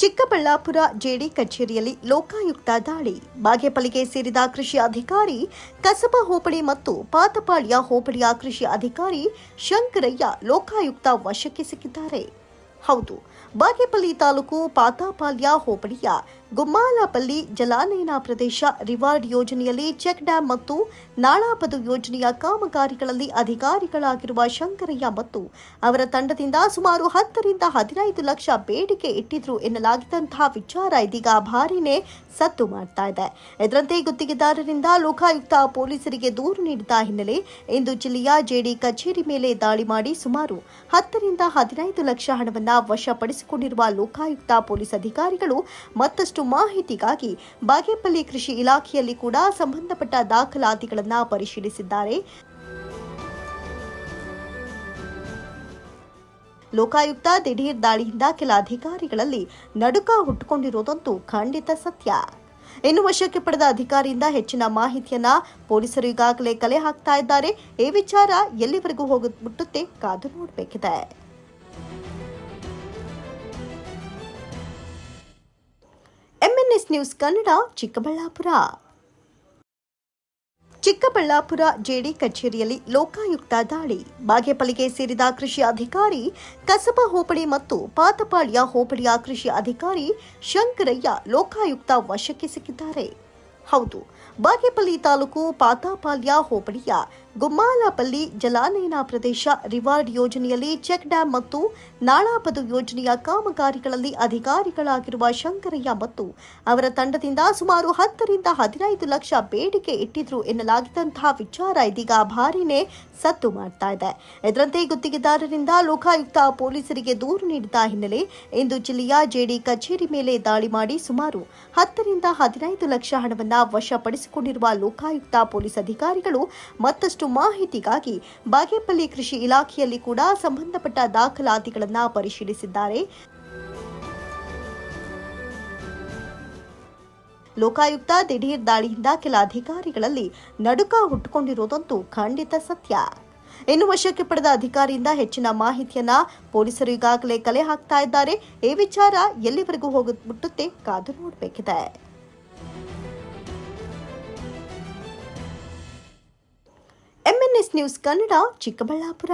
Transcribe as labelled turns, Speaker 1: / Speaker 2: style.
Speaker 1: Chikkaballapur JD ಕಚೇರಿಯಲ್ಲಿ ಲೋಕಾಯುಕ್ತ ದಾಳಿ. ಬಾಗೇಪಲ್ಲಿಗೆ ಸೇರಿದ ಕೃಷಿ ಅಧಿಕಾರಿ, ಕಸಬಾ ಹೋಬಳಿ ಮತ್ತು ಪಾತಪಾಳ್ಯ ಹೋಬಳಿಯ ಕೃಷಿ ಅಧಿಕಾರಿ ಶಂಕರಯ್ಯ ಲೋಕಾಯುಕ್ತ ವಶಕ್ಕೆ ಸಿಕ್ಕಿದ್ದಾರೆ. ಹೌದು, ಬಾಗೇಪಲ್ಲಿ ತಾಲೂಕು ಪಾತಾಪಾಲ್ಯ ಹೋಬಳಿಯ ಗುಮ್ಮಾಲಪಲ್ಲಿ ಜಲಾನಯನ ಪ್ರದೇಶ ರಿವಾರ್ಡ್ ಯೋಜನೆಯಲ್ಲಿ ಚೆಕ್ ಡ್ಯಾಂ ಮತ್ತು ನಾಳಾಪದು ಯೋಜನೆಯ ಕಾಮಗಾರಿಗಳಲ್ಲಿ ಅಧಿಕಾರಿಗಳಾಗಿರುವ ಶಂಕರಯ್ಯ ಮತ್ತು ಅವರ ತಂಡದಿಂದ ಸುಮಾರು ಹತ್ತರಿಂದ ಹದಿನೈದು ಲಕ್ಷ ಬೇಡಿಕೆ ಇಟ್ಟಿದ್ರು ಎನ್ನಲಾಗಿದ್ದಂತಹ ವಿಚಾರ ಇದೀಗ ಭಾರಿನೇ ಸದ್ದು ಮಾಡ್ತಾ ಇದೆ. ಇದರಂತೆ ಗುತ್ತಿಗೆದಾರರಿಂದ ಲೋಕಾಯುಕ್ತ ಪೊಲೀಸರಿಗೆ ದೂರು ನೀಡಿದ ಹಿನ್ನೆಲೆ ಇಂದು ಜಿಲ್ಲೆಯ ಜೆಡಿ ಕಚೇರಿ ಮೇಲೆ ದಾಳಿ ಮಾಡಿ ಸುಮಾರು ಹತ್ತರಿಂದ ಹದಿನೈದು ಲಕ್ಷ ಹಣವನ್ನು ವಶಪಡಿಸಿಕೊಂಡಿರುವ ಲೋಕಾಯುಕ್ತ ಪೊಲೀಸ್ ಅಧಿಕಾರಿಗಳು ಮತ್ತಷ್ಟು ಮಾಹಿತಿಗಾಗಿ ಬಾಗೇಪಲ್ಲಿ ಕೃಷಿ ಇಲಾಖೆಯಲ್ಲಿ ಕೂಡ ಸಂಬಂಧಪಟ್ಟ ದಾಖಲಾತಿಗಳನ್ನು ಪರಿಶೀಲಿಸಿದ್ದಾರೆ. ಲೋಕಾಯುಕ್ತ ದಿಢೀರ್ ದಾಳಿಯಿಂದ ಕೆಲ ಅಧಿಕಾರಿಗಳಲ್ಲಿ ನಡುಕ ಹುಟ್ಟುಕೊಂಡಿರುವುದಂತೂ ಖಂಡಿತ ಸತ್ಯ. ಇನ್ನು ವಶಕ್ಕೆ ಪಡೆದ ಅಧಿಕಾರಿಯಿಂದ ಹೆಚ್ಚಿನ ಮಾಹಿತಿಯನ್ನ ಪೊಲೀಸರು ಈಗಾಗಲೇ ಕಲೆ ಹಾಕ್ತಾ ಇದ್ದಾರೆ. ಈ ವಿಚಾರ ಎಲ್ಲಿವರೆಗೂ ಹೋಗುತ್ತದೆ ಕಾದು ನೋಡಬೇಕಿದೆ. MNS news Kannada, Chikkaballapur. Chikkaballapur JD ಕಚೇರಿಯಲ್ಲಿ ಲೋಕಾಯುಕ್ತ ದಾಳಿ. ಬಾಗೇಪಲ್ಲಿಗೆ ಸೇರಿದ ಕೃಷಿ ಅಧಿಕಾರಿ ಕಸಬಾ ಹೋಬಳಿ ಮತ್ತು ಪಾತಪಾಳ್ಯ ಹೋಬಳಿಯ ಕೃಷಿ ಅಧಿಕಾರಿ ಶಂಕರಯ್ಯ ಲೋಕಾಯುಕ್ತ ವಶಕ್ಕೆ ಸಿಕ್ಕಿದ್ದಾರೆ. ಹೌದು. ಬಾಗೇಪಲ್ಲಿ ತಾಲೂಕು ಪಾತಾಪಾಲ್ಯ ಹೋಬಳಿಯ ಗುಮ್ಮಾಲಪಲ್ಲಿ ಜಲಾನಯನ ಪ್ರದೇಶ ರಿವಾರ್ಡ್ ಯೋಜನೆಯಲ್ಲಿ ಚೆಕ್ ಡ್ಯಾಂ ಮತ್ತು ನಾಳಾಪದು ಯೋಜನೆಯ ಕಾಮಗಾರಿಗಳಲ್ಲಿ ಅಧಿಕಾರಿಗಳಾಗಿರುವ ಶಂಕರಯ್ಯ ಮತ್ತು ಅವರ ತಂಡದಿಂದ ಸುಮಾರು ಹತ್ತರಿಂದ ಹದಿನೈದು ಲಕ್ಷ ಬೇಡಿಕೆ ಇಟ್ಟಿದ್ರು ಎನ್ನಲಾಗಿದ್ದಂತಹ ವಿಚಾರ ಇದೀಗ ಭಾರಿನೇ ಸದ್ದು ಮಾಡ್ತಾ ಇದೆ. ಇದರಂತೆ ಗುತ್ತಿಗೆದಾರರಿಂದ ಲೋಕಾಯುಕ್ತ ಪೊಲೀಸರಿಗೆ ದೂರು ನೀಡಿದ ಹಿನ್ನೆಲೆ ಇಂದು ಜಿಲ್ಲೆಯ ಜೆಡಿ ಕಚೇರಿ ಮೇಲೆ ದಾಳಿ ಮಾಡಿ ಸುಮಾರು ಹತ್ತರಿಂದ ಹದಿನೈದು ಲಕ್ಷ ಹಣವನ್ನು ವಶಪಡಿಸಿಕೊಂಡಿರುವ ಲೋಕಾಯುಕ್ತ ಪೊಲೀಸ್ ಅಧಿಕಾರಿಗಳು ಮತ್ತಷ್ಟು ಮಾಹಿತಿಗಾಗಿ ಬಾಗೇಪಲ್ಲಿ ಕೃಷಿ ಇಲಾಖೆಯಲ್ಲಿ ಕೂಡ ಸಂಬಂಧಪಟ್ಟ ದಾಖಲಾತಿಗಳನ್ನು ಪರಿಶೀಲಿಸಿದ್ದಾರೆ. ಲೋಕಾಯುಕ್ತ ದಿಢೀರ್ ದಾಳಿಯಿಂದ ಕೆಲ ಅಧಿಕಾರಿಗಳಲ್ಲಿ ನಡುಕ ಹುಟ್ಟುಕೊಂಡಿರುವುದಂತೂ ಖಂಡಿತ ಸತ್ಯ. ಇನ್ನು ವಶಕ್ಕೆ ಪಡೆದ ಅಧಿಕಾರಿಯಿಂದ ಹೆಚ್ಚಿನ ಮಾಹಿತಿಯನ್ನ ಪೊಲೀಸರು ಈಗಾಗಲೇ ಕಲೆ ಹಾಕ್ತಾ ಇದ್ದಾರೆ. ಈ ವಿಚಾರ ಎಲ್ಲಿವರೆಗೂ ಹೋಗುತ್ತದೆ ಕಾದು ನೋಡಬೇಕಿದೆ. ನ್ಯೂಸ್ ಕನ್ನಡ ಚಿಕ್ಕಬಳ್ಳಾಪುರ